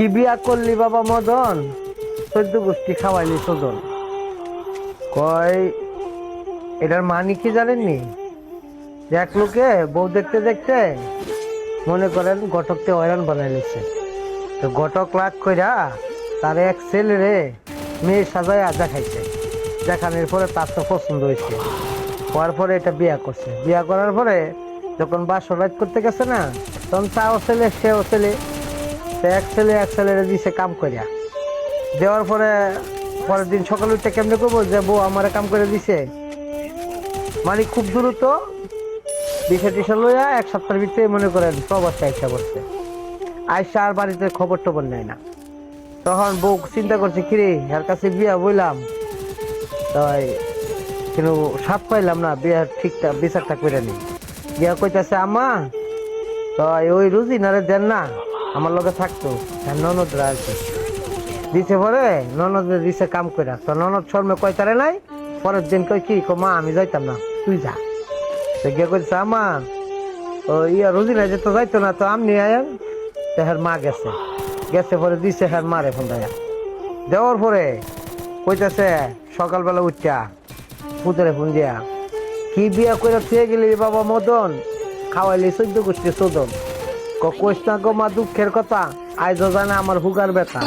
কি বিয়া করলি বাবা মদন? চোদ্দ গোষ্ঠী খাওয়াইলি সজন কয়, এটার মানি কি জানেননি? এক লোকে বউ দেখতে দেখতে মনে করেন ঘটককে হয়রান বানাই নিচ্ছে তো ঘটক লাগ কইরা তার এক ছেলেরে মেয়ে সাজায় আজা খাইছে দেখানোর পরে তার তো পছন্দ হয়েছে। হওয়ার পরে এটা বিয়া করছে। বিয়া করার পরে যখন বাসর রাত করতে গেছে না, তখন তাও ছেলে, সেও ছেলে। তো এক ছেলে, এক ছেলেরে দিছে কাম করিয়া দেওয়ার পরে, পরের দিন সকালে উঠে কেমনে করব যে, বউ, আমার কাম করে দিছে? মানে খুব দ্রুত বিষয় টিসা লইয়া এক সপ্তাহের ভিতরে মনে করেন প্রবাসে আইসা করছে আইসা আর বাড়িতে খবর টবর নেয় না। তখন বউ চিন্তা করছে, কিরে এর কাছে বিয়া বইলাম। তাই কিন্তু সাত পাইলাম না, বিয়ার ঠিকঠাক বিচারটা করে নি বিয়া কইতাছে আমা তাই ওই রুজিনারে দেন না। আমার লগে থাকতো আর ননদরা আর দিছে পরে, ননদ দিছে কাম কইরা। তো ননদ শর্মে কয়তারে নাই? পরের দিন কই কি? কো মা, আমি যাইতাম না। তুই যা। তো গিয়ে কইছে আমা ও, ইয়া রুজিনা যে তো যাইতো না, তো আমনি আয়েন তো হের মা গেছে। গেছে পরে দিছে হের মারে ফোন দেয়া। দেওয়ার পরে কইতাছে, সকালবেলা উঠা, পুতরে ফোন দিয়া। কি বিয়া করে থুয়ে গেলি বাবা মদন? খাওয়াইলি চোদ্দ গোষ্ঠী চোদন কইস না মা দুঃখের কথা। আইজ জানে আমার হুগার ব্যথা।